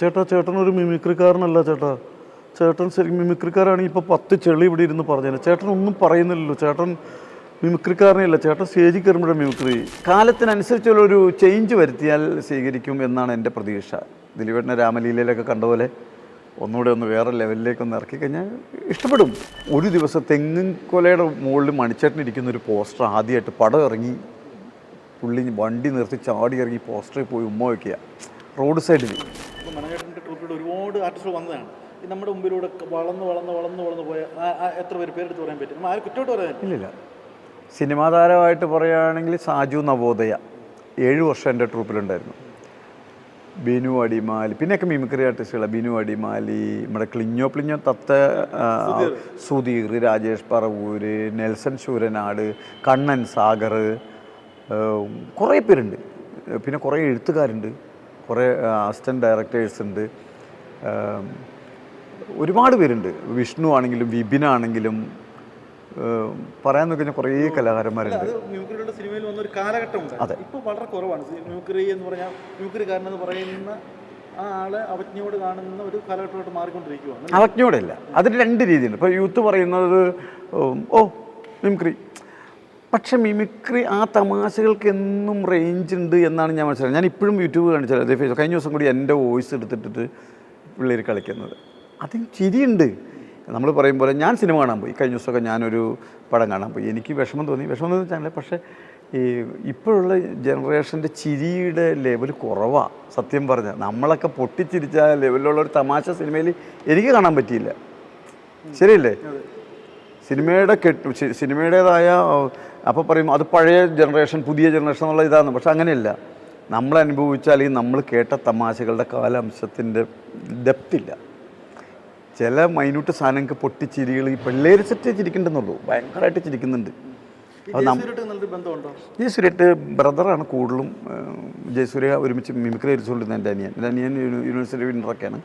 ചേട്ടാ ചേട്ടൻ ഒരു മിമിക്രിക്കാരനല്ല ചേട്ടാ. ചേട്ടൻ ശരി മിമിക്രിക്കാരാണെങ്കിൽ ഇപ്പോൾ പത്ത് ചെളി ഇവിടെ ഇരുന്ന് പറഞ്ഞേനെ. ചേട്ടൻ ഒന്നും പറയുന്നില്ലല്ലോ. ചേട്ടൻ മിമിക്രിക്കാരനെയല്ല. ചേട്ടൻ സ്റ്റേജിൽ കയറുമ്പോഴേ മിമിക്രി. കാലത്തിനനുസരിച്ചുള്ള ഒരു ചേഞ്ച് വരുത്തിയാൽ സ്വീകരിക്കും എന്നാണ് എന്റെ പ്രതീക്ഷ. ദിലീപേട്ടനെ രാമലീലയിലൊക്കെ കണ്ട പോലെ ഒന്നുകൂടെ ഒന്ന് വേറെ ലെവലിലേക്ക് ഒന്ന് ഇറക്കി കഴിഞ്ഞാൽ ഇഷ്ടപ്പെടും. ഒരു ദിവസം തെങ്ങും കൊലയുടെ മുകളിൽ മണിച്ചേട്ടൻ ഇരിക്കുന്ന ഒരു പോസ്റ്റർ ആദ്യമായിട്ട് പടം ഇറങ്ങി പുള്ളി വണ്ടി നിർത്തി ചാടി ഇറങ്ങി പോസ്റ്ററിൽ പോയി ഉമ്മ വയ്ക്കുക റോഡ് സൈഡിൽ. ട്രൂപ്പിലൂടെ ഒരുപാട് ആർട്ടിസ്റ്റുകൾ വന്നതാണ്. ഈ നമ്മുടെ മുമ്പിലൂടെ വളർന്ന് വളർന്ന് വളർന്ന് വളർന്ന് പോയ ആ- ആ എത്ര പേര്? പേരെടുത്ത് പറയാൻ പറ്റും നമ്മൾ ആരും കുറ്റോട്ട് പറയാൻ ഇല്ലില്ല. സിനിമാ താരമായിട്ട് പറയുകയാണെങ്കിൽ സാജു നവോദയ ഏഴ് വർഷം എന്റെ ട്രൂപ്പിലുണ്ടായിരുന്നു. ബിനു അടിമാലി പിന്നെയൊക്കെ മിമിക്രി ആർട്ടിസ്റ്റുകളാണ്. ബിനു അടിമാലി നമ്മുടെ ക്ലിഞ്ഞോ പ്ലിഞ്ഞോ തത്ത ആ, സുധീർ. രാജേഷ് പറവൂര് നെൽസൺ ശൂരനാട് കണ്ണൻ സാഗർ കുറേ പേരുണ്ട്. പിന്നെ കുറേ എഴുത്തുകാരുണ്ട്. കുറേ അസിസ്റ്റന്റ് ഡയറക്ടേഴ്സ് ഉണ്ട്. ഒരുപാട് പേരുണ്ട്. വിഷ്ണു ആണെങ്കിലും വിപിൻ ആണെങ്കിലും പറയാൻ നോക്കി കുറേ കലാകാരന്മാരുണ്ട്. അത് മ്യൂക്രിയുടെ സിനിമയിൽ വന്ന ഒരു ഉണ്ട് ഇപ്പോൾ വളരെ കുറവാണ്. ന്യൂക്രി എന്ന് പറഞ്ഞാൽ എന്ന് പറയുന്ന ആ ആളെ അവജ്ഞയോട് കാണുന്ന ഒരു കാലഘട്ടമായിട്ട് മാറിക്കൊണ്ടിരിക്കുകയാണ് അവജ്ഞയോടെയല്ല അതിന് രണ്ട് രീതിയുണ്ട്. ഇപ്പോൾ യൂത്ത് പറയുന്നത് ഓ മിമിക്രി. പക്ഷെ മിമിക്രി ആ തമാശകൾക്ക് എന്നും റേഞ്ച് ഉണ്ട് എന്നാണ് ഞാൻ മനസ്സിലായത് ഞാൻ ഇപ്പോഴും യൂട്യൂബ് കാണിച്ചത് അതേ ഫേസ് കഴിഞ്ഞ ദിവസം കൂടി എന്റെ വോയിസ് എടുത്തിട്ടിട്ട് പിള്ളേർ കളിക്കുന്നത്. അതിന് ചിരിയുണ്ട്. നമ്മൾ പറയും പോലെ ഞാൻ സിനിമ കാണാൻ പോയി. കഴിഞ്ഞ ദിവസമൊക്കെ ഞാനൊരു പടം കാണാൻ പോയി. എനിക്ക് വിഷമം തോന്നി. വിഷമം തോന്നി വെച്ചാൽ പക്ഷേ ഈ ഇപ്പോഴുള്ള ജനറേഷന്റെ ചിരിയുടെ ലെവൽ കുറവാണ് സത്യം പറഞ്ഞാൽ നമ്മളൊക്കെ പൊട്ടിച്ചിരിച്ച ലെവലിലുള്ള ഒരു തമാശ സിനിമയിൽ എനിക്ക് കാണാൻ പറ്റിയില്ല. ശരിയല്ലേ? സിനിമയുടെ കെട്ട് സിനിമയുടേതായ അപ്പോൾ പറയും അത് പഴയ ജനറേഷൻ പുതിയ ജനറേഷൻ എന്നുള്ള ഇതാണ് പക്ഷെ അങ്ങനെയല്ല. നമ്മൾ അനുഭവിച്ച അല്ലെങ്കിൽ നമ്മൾ കേട്ട തമാശകളുടെ കാലാംശത്തിന്റെ ഡെപ്തില്ല. ചില മൈന്യൂട്ട് സാധനങ്ങൾക്ക് പൊട്ടിച്ചിരികൾ ഈ പിള്ളേർ സെറ്റ് ചിരിക്കണ്ടെന്നുള്ളൂ. ഭയങ്കരമായിട്ട് ചിരിക്കുന്നുണ്ട്. ജയസൂര്യട്ട് ബ്രദറാണ് കൂടുതലും ജയസൂര്യ ഒരുമിച്ച് മിമിക്രി അരിച്ചുകൊണ്ടിരുന്ന എന്റെ അനിയൻ. എന്റെ അനിയൻ യൂണി- യൂണിവേഴ്സിറ്റി വിന്നറൊക്കെയാണ്.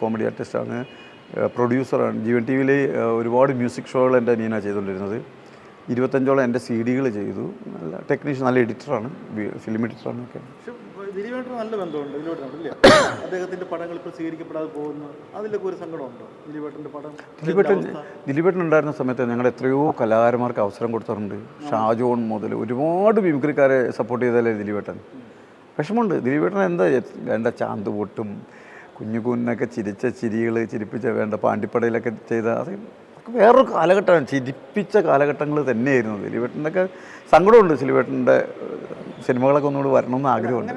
കോമഡി ആർട്ടിസ്റ്റാണ്. പ്രൊഡ്യൂസറാണ്. ജീവൻ ടി വിയിൽ ഒരുപാട് മ്യൂസിക് ഷോകൾ എന്റെ അനിയനാണ് ചെയ്തുകൊണ്ടിരുന്നത്. ഇരുപത്തഞ്ചോളം എന്റെ സി ഡികൾ ചെയ്തു. നല്ല ടെക്നീഷ്യൻ നല്ല എഡിറ്ററാണ്. ഫിലിം എഡിറ്ററാണ് ഒക്കെ. ദിലീപായിട്ട് നല്ല ബന്ധമുണ്ട് ദിലീപേട്ടനുണ്ട് ഇല്ലേ അദ്ദേഹത്തിന്റെ പടങ്ങൾ ഇപ്പോൾ സ്വീകരിക്കപ്പെടാതെ പോകുന്നു. അതിലൊക്കെ ഒരു സങ്കടമുണ്ടോ ദിലീപേട്ടന്റെ പടം? ദിലീപേട്ടൻ ദിലീപേട്ടൻ ഉണ്ടായിരുന്ന സമയത്ത് ഞങ്ങൾ എത്രയോ കലാകാരന്മാർക്ക് അവസരം കൊടുത്തിട്ടുണ്ട്. ഷാജോൺ മുതൽ ഒരുപാട് മിമിക്രിക്കാരെ സപ്പോർട്ട് ചെയ്തല്ലേ ദിലീപേട്ടൻ. വിഷമമുണ്ട്. ദിലീപേട്ടൻ എന്താ എന്താ ചാന്ത് പൊട്ടും കുഞ്ഞു കുഞ്ഞൊക്കെ ചിരിച്ച ചിരികൾ ചിരിപ്പിച്ച വേണ്ട പാണ്ടിപ്പടയിലൊക്കെ ചെയ്ത അത് വേറൊരു കാലഘട്ടമാണ്. ചിരിപ്പിച്ച കാലഘട്ടങ്ങൾ തന്നെയായിരുന്നു ദിലീപേട്ടന്റെയൊക്കെ സങ്കടമുണ്ട് സിലിവേട്ടന്റെ സിനിമകളൊക്കെ ഒന്നുകൂടി വരണമെന്ന് ആഗ്രഹമുണ്ട്.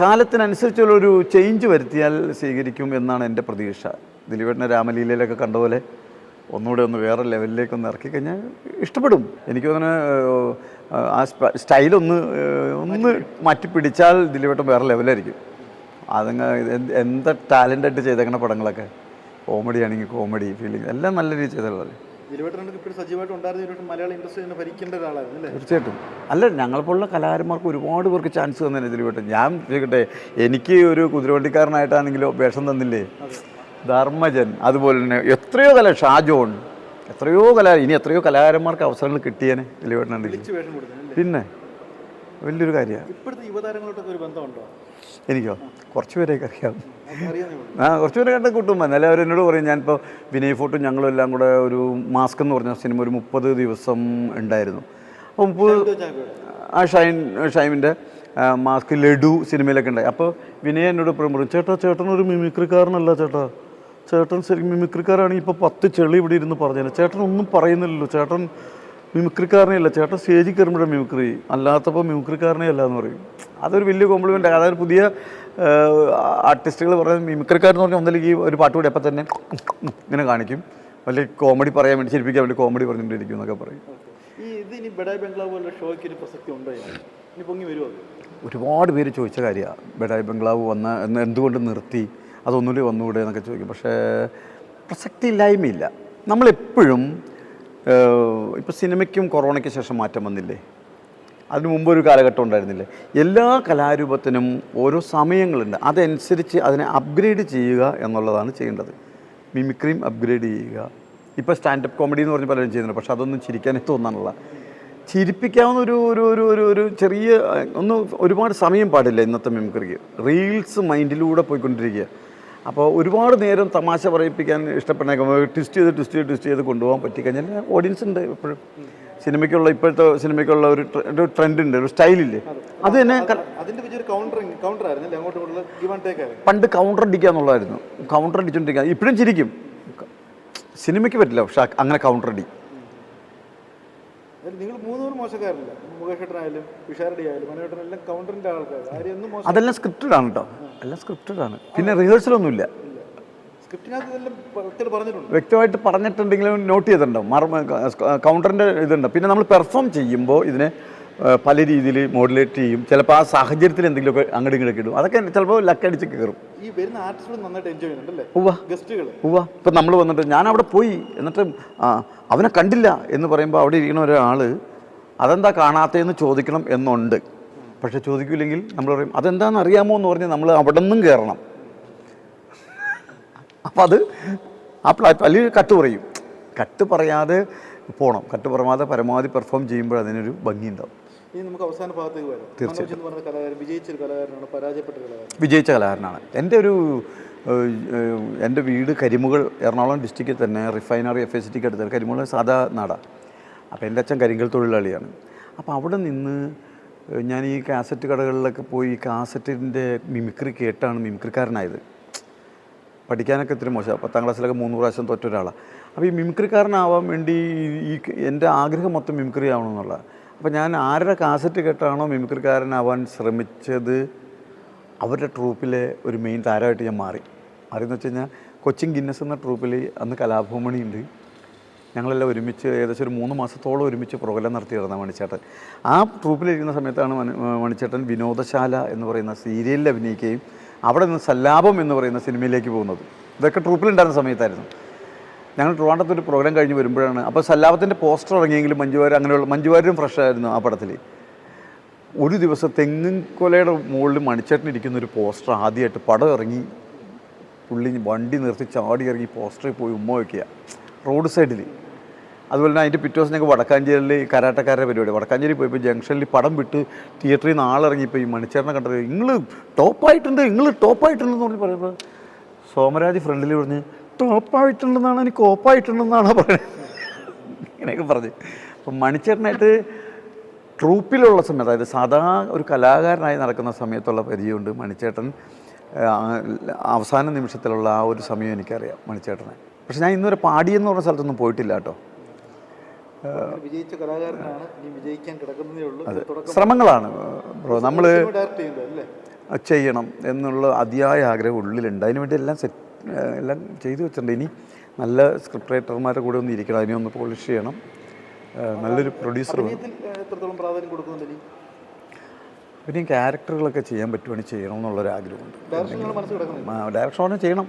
കാലത്തിനനുസരിച്ചുള്ളൊരു ചേഞ്ച് വരുത്തിയാൽ സ്വീകരിക്കും എന്നാണ് എന്റെ പ്രതീക്ഷ. ദിലീപേട്ടനെ രാമലീലയിലൊക്കെ കണ്ട പോലെ ഒന്നുകൂടെ ഒന്ന് വേറെ ലെവലിലേക്ക് ഒന്ന് ഇറക്കി കഴിഞ്ഞാൽ ഇഷ്ടപ്പെടും. എനിക്ക് തോന്നുന്നു ആ സ്റ്റൈലൊന്ന് ഒന്ന് ഒന്ന് മാറ്റിപ്പിടിച്ചാൽ ദിലീപേട്ടൻ വേറെ ലെവലായിരിക്കും അതങ്ങ് എന്ത് ടാലന്റായിട്ട് ചെയ്തേക്കണ പടങ്ങളൊക്കെ? കോമഡി ആണെങ്കിൽ കോമഡി ഫീലിംഗ് എല്ലാം നല്ല രീതിയിൽ ചെയ്തുള്ളത് ദിലീപേട്ടൻ തീർച്ചയായിട്ടും. അല്ല ഞങ്ങളെപ്പോലുള്ള കലാകാരന്മാർക്ക് ഒരുപാട് പേർക്ക് ചാൻസ് തന്നെ ഇതിൽ ഞാൻ ചോദിക്കട്ടെ എനിക്ക് ഒരു കുതിരവണ്ടിക്കാരനായിട്ടാണെങ്കിലോ വേഷം തന്നില്ലേ? ധർമ്മജൻ അതുപോലെ തന്നെ എത്രയോ കല ഷാജോൺ എത്രയോ കലാ ഇനി എത്രയോ കലാകാരന്മാർക്ക് അവസരങ്ങൾ കിട്ടിയേനെ ദിലീപേട്ടനുണ്ടെങ്കിൽ പിന്നെ? വലിയൊരു കാര്യമാണ്. ഇപ്പോഴത്തെ യുവതാരങ്ങളോട്ടൊക്കെ ഒരു ബന്ധമുണ്ടോ? എനിക്കോ? കുറച്ച് പേരെയൊക്കെ അറിയാം. ആ കുറച്ച് പേരെ കണ്ട കൂട്ടും. എന്നാലും അവരെന്നോട് പറയും ഞാനിപ്പോൾ വിനയ് ഫോട്ടും ഞങ്ങളും എല്ലാം കൂടെ ഒരു മാസ്ക് എന്ന് പറഞ്ഞ സിനിമ ഒരു മുപ്പത് ദിവസം ഉണ്ടായിരുന്നു. അപ്പോൾ മുപ്പത് ആ ഷൈൻ ഷൈമിന്റെ മാസ്ക് ലഡു സിനിമയിലൊക്കെ ഉണ്ടായി. അപ്പോൾ വിനയ എന്നോട് പറയും ചേട്ടാ ചേട്ടൻ ഒരു മിമിക്രിക്കാരനല്ല ചേട്ടാ. ചേട്ടൻ ശരിക്കും മിമിക്രിക്കാരാണെങ്കിൽ ഇപ്പോൾ പത്ത് ചെളി ഇവിടെ ഇരുന്ന് പറഞ്ഞേനെ. ചേട്ടൻ ഒന്നും പറയുന്നില്ലല്ലോ. ചേട്ടൻ മിമിക്രിക്കാരനെയല്ല. ചേട്ടൻ സ്റ്റേജിൽ കയറുമ്പോഴും മിമിക്രി. അല്ലാത്തപ്പോൾ മിമിക്രിക്കാരനെ അല്ല എന്ന് പറയും. അതൊരു വലിയ കോംപ്ലിമെന്റ് അതായത് പുതിയ ആർട്ടിസ്റ്റുകൾ പറയുന്നത് മിമിക്രിക്കാരെന്ന് പറഞ്ഞാൽ ഒന്നല്ലെങ്കിൽ ഈ ഒരു പാട്ട് കൂടി അപ്പം തന്നെ ഇങ്ങനെ കാണിക്കും. വലിയ കോമഡി പറയാൻ വേണ്ടി ചിരിപ്പിക്കാൻ വേണ്ടി കോമഡി പറഞ്ഞുകൊണ്ടിരിക്കും എന്നൊക്കെ പറയും. ഒരുപാട് പേര് ചോദിച്ച കാര്യമാണ് ബെഡായ് ബംഗ്ലാവ് വന്ന എന്തുകൊണ്ട് നിർത്തി? അതൊന്നുകൂടി വന്നുകൂടെ എന്നൊക്കെ ചോദിക്കും. പക്ഷേ പ്രസക്തി ഇല്ലായ്മയില്ല നമ്മളെപ്പോഴും ഇപ്പോൾ സിനിമയ്ക്കും കൊറോണയ്ക്ക് ശേഷം മാറ്റം വന്നില്ലേ? അതിന് മുമ്പ് ഒരു കാലഘട്ടം ഉണ്ടായിരുന്നില്ലേ? എല്ലാ കലാരൂപത്തിനും ഓരോ സമയങ്ങളുണ്ട്. അതനുസരിച്ച് അതിനെ അപ്ഗ്രേഡ് ചെയ്യുക എന്നുള്ളതാണ് ചെയ്യേണ്ടത്. മിമിക്രിയും അപ്ഗ്രേഡ് ചെയ്യുക. ഇപ്പോൾ സ്റ്റാൻഡപ്പ് കോമഡി എന്ന് പറഞ്ഞ് പലരും ചെയ്യുന്നുണ്ട്. പക്ഷെ അതൊന്നും ചിരിക്കാനേ തോന്നാനുള്ള. ചിരിപ്പിക്കാവുന്ന ഒരു ഒരു ഒരു ഒരു ഒരു ചെറിയ ഒന്ന് ഒരുപാട് സമയം പാടില്ല ഇന്നത്തെ മിമിക്രിക്ക് റീൽസ് മൈൻഡിലൂടെ പോയിക്കൊണ്ടിരിക്കുക. അപ്പോൾ ഒരുപാട് നേരം തമാശ പറയിപ്പിക്കാൻ ഇഷ്ടപ്പെടുന്ന ട്വിസ്റ്റ് ചെയ്ത് ട്വിസ്റ്റ് ചെയ്ത് ട്വിസ്റ്റ് ചെയ്ത് കൊണ്ടുപോകാൻ പറ്റിക്കഴിഞ്ഞാൽ ഓഡിയൻസ് ഉണ്ട് എപ്പോഴും. സിനിമയ്ക്കുള്ള ഇപ്പോഴത്തെ സിനിമയ്ക്കുള്ള ഒരു ഒരു ട്രെൻഡ് ഉണ്ട് ഒരു സ്റ്റൈലില്ലേ അത്. തന്നെ പണ്ട് കൗണ്ടർ അടിക്കുക എന്നുള്ളതായിരുന്നു. കൗണ്ടർ അടിച്ചുകൊണ്ടിരിക്കുക ഇപ്പോഴും ചിരിക്കും. സിനിമയ്ക്ക് പറ്റില്ല. പക്ഷെ അങ്ങനെ കൗണ്ടർ അടി. നിങ്ങൾ മൂന്നുപേരും മോശക്കാരില്ല. മുകേഷ് ഏട്ടനായാലും വിഷാരടി ആയാലും മനോട്ടൻ എല്ലാം കൗണ്ടറിന്റെ ആൾക്കാർ ആരെയൊന്നും അതെല്ലാം സ്ക്രിപ്റ്റഡ് ആണ് കേട്ടോ എല്ലാം സ്ക്രിപ്റ്റഡ് ആണ്. പിന്നെ സ്ക്രിപ്റ്റിനകത്ത് ഇതെല്ലാം വ്യക്തമായിട്ട് പറഞ്ഞിട്ടുണ്ട്. വ്യക്തമായിട്ട് പറഞ്ഞിട്ടുണ്ടെങ്കിലും നോട്ട് ചെയ്തിട്ടുണ്ടാവും. കൗണ്ടറിന്റെ ഇതുണ്ട്. പിന്നെ നമ്മൾ പെർഫോം ചെയ്യുമ്പോൾ ഇതിനെ പല രീതിയിൽ മോഡുലേറ്റ് ചെയ്യും. ചിലപ്പോൾ ആ സാഹചര്യത്തിൽ എന്തെങ്കിലുമൊക്കെ അങ്ങോട്ട് ഇങ്ങോട്ട് ഇടും. അതൊക്കെ ചിലപ്പോൾ ലക്കടിച്ച് കയറും. ഈ വരുന്ന ആർട്ടിസ്റ്റുകൾ നന്നായിട്ട് എൻജോയ് ചെയ്യുന്നുണ്ടല്ലേ? ഉവ്വ. ഗസ്റ്റുകൾ ഉവ്വ. ഇപ്പം നമ്മൾ വന്നിട്ട് ഞാൻ അവിടെ പോയി. എന്നിട്ട് അവനെ കണ്ടില്ല എന്ന് പറയുമ്പോൾ അവിടെ ഇരിക്കുന്ന ഒരാൾ അതെന്താ കാണാത്തതെന്ന് ചോദിക്കണം എന്നുണ്ട്. പക്ഷെ ചോദിക്കില്ലെങ്കിൽ നമ്മൾ പറയും അതെന്താണെന്ന് അറിയാമോ എന്ന് പറഞ്ഞാൽ നമ്മൾ അവിടെ നിന്നും കയറണം അപ്പം അത് ആ പ്ലാറ്റ് അല്ലെങ്കിൽ കട്ട് പറയും. കട്ട് പറയാതെ പോകണം കട്ട് പറയാതെ പരമാവധി പെർഫോം ചെയ്യുമ്പോൾ അതിനൊരു ഭംഗി ഉണ്ടാവും ഇനി നമുക്ക് അവസാന ഭാഗത്തേക്ക് വരാം. മനോജ് എന്ന് പറഞ്ഞ കലാകാരൻ വിജയിച്ചൊരു കലാകാരനാണ് പരാജയപ്പെട്ട കലാകാരൻ. വിജയിച്ച കലാകാരനാണ്. എന്റെ ഒരു എന്റെ വീട് കരിമുകൾ എറണാകുളം ഡിസ്ട്രിക്റ്റിൽ തന്നെ റിഫൈനറി എഫ് എസ് ടിക്ക് അടുത്ത് കരിമുകൾ സാധാ നാടാണ് അപ്പോൾ എന്റെ അച്ഛൻ കരിങ്കൽ തൊഴിലാളിയാണ്. അപ്പോൾ അവിടെ നിന്ന് ഞാൻ ഈ കാസറ്റ് കടകളിലൊക്കെ പോയി കാസറ്റിന്റെ മിമിക്രി കേട്ടാണ് മിമിക്രിക്കാരനായത്. പഠിക്കാനൊക്കെ ഇത്തിരി മോശം. പത്താം ക്ലാസ്സിലൊക്കെ മൂന്ന് പ്രാവശ്യം തൊറ്റൊരാളാണ് അപ്പോൾ ഈ മിമിക്രിക്കാരനാവാൻ വേണ്ടി ഈ എന്റെ ആഗ്രഹം മൊത്തം മിമിക്രി ആവണമെന്നുള്ള അപ്പോൾ ഞാൻ ആരുടെ കാസറ്റ് കേട്ടാണോ മിമിക്രിക്കാരനാവാൻ ശ്രമിച്ചത് അവരുടെ ട്രൂപ്പിലെ ഒരു മെയിൻ താരമായിട്ട് ഞാൻ മാറി. മാറിയെന്ന് വെച്ച് കഴിഞ്ഞാൽ കൊച്ചിൻ ഗിന്നസ് എന്ന ട്രൂപ്പിൽ അന്ന് കലാഭൂമണി ഉണ്ട്. ഞങ്ങളെല്ലാം ഒരുമിച്ച് ഏകദേശം ഒരു മൂന്ന് മാസത്തോളം ഒരുമിച്ച് പ്രോഗ്രാം നടത്തിയിരുന്ന മണിച്ചേട്ടൻ. ആ ട്രൂപ്പിലിരിക്കുന്ന സമയത്താണ് മണി- മണിച്ചേട്ടൻ വിനോദശാല എന്ന് പറയുന്ന സീരിയലിൽ അഭിനയിക്കുകയും അവിടെ നിന്ന് സല്ലാപം എന്ന് പറയുന്ന സിനിമയിലേക്ക് പോകുന്നത്. ഇതൊക്കെ ട്രൂപ്പിലുണ്ടായിരുന്ന സമയത്തായിരുന്നു. ഞങ്ങൾ ട്രിവാൻഡ്രത്ത് ഒരു പ്രോഗ്രാം കഴിഞ്ഞ് വരുമ്പോഴാണ്. അപ്പോൾ സല്ലാപത്തിന്റെ പോസ്റ്റർ ഇറങ്ങിയെങ്കിലും മഞ്ജുവാർ അങ്ങനെയുള്ള മഞ്ജുവാരും ഫ്രഷ് ആയിരുന്നു ആ പടത്തിൽ ഒരു ദിവസം തെങ്ങും കൊലയുടെ മുകളിൽ മണിച്ചേട്ടൻ ഇരിക്കുന്ന ഒരു പോസ്റ്റർ ആദ്യമായിട്ട് പടം ഇറങ്ങി പുള്ളി വണ്ടി നിർത്തി ചാടി ഇറങ്ങി പോസ്റ്ററിൽ പോയി ഉമ്മ വയ്ക്കുക റോഡ് സൈഡിൽ അതുപോലെ തന്നെ അതിന്റെ പിറ്റേ ദിവസം ഞങ്ങൾക്ക് വടക്കാഞ്ചേരിയിൽ കരാട്ടക്കാരുടെ പരിപാടി. വടക്കാഞ്ചേരി പോയപ്പോൾ ജംഗ്ഷനിൽ പടം വിട്ട് തിയേറ്ററിൽ നിന്ന് ആളിറങ്ങിയപ്പോൾ ഈ മണിച്ചേട്ടനെ കണ്ടത് നിങ്ങൾ ടോപ്പായിട്ടുണ്ട് നിങ്ങൾ ടോപ്പായിട്ടുണ്ടെന്ന് പറഞ്ഞ് പറയുമ്പോൾ സോമരാജ് ഫ്രണ്ടിൽ പറഞ്ഞ് ടോപ്പായിട്ടുണ്ടെന്നാണ് എനിക്ക് ഓപ്പായിട്ടുണ്ടെന്നാണ് പറയുന്നത്. ഇങ്ങനെയൊക്കെ പറഞ്ഞ്. അപ്പം മണിച്ചേട്ടനായിട്ട് ട്രൂപ്പിലുള്ള സമയത്ത് അതായത് സാധാ ഒരു കലാകാരനായി നടക്കുന്ന സമയത്തുള്ള പരിചയമുണ്ട് മണിച്ചേട്ടൻ. അവസാന നിമിഷത്തിലുള്ള ആ ഒരു സമയം എനിക്കറിയാം മണിച്ചേട്ടനെ. പക്ഷെ ഞാൻ ഇന്നുവരെ പാടിയെന്ന് പറഞ്ഞ സ്ഥലത്തൊന്നും പോയിട്ടില്ല കേട്ടോ. വിജയിച്ച കലാകാരനാണ് ഇനി വിജയിക്കാൻ കിടക്കുന്നതേ ഉള്ളൂ. ശ്രമങ്ങളാണ് ബ്രോ. നമ്മൾ ചെയ്യണം എന്നുള്ള അതിയായ ആഗ്രഹം ഉള്ളിലുണ്ട്. അതിനുവേണ്ടി എല്ലാം സെറ്റ് എല്ലാം ചെയ്തു വെച്ചിട്ടുണ്ട്. ഇനി നല്ല സ്ക്രിപ്റ്റ് റൈറ്റർമാരുടെ കൂടെ ഒന്ന് ഇരിക്കണം. അതിനെ ഒന്ന് പോളിഷ് ചെയ്യണം. നല്ലൊരു പ്രൊഡ്യൂസർ പിന്നെ ക്യാരക്ടറുകളൊക്കെ ചെയ്യാൻ പറ്റുവാണെങ്കിൽ ചെയ്യണം എന്നുള്ളൊരു ആഗ്രഹമുണ്ട് ഡയറക്ഷൻ ചെയ്യണം.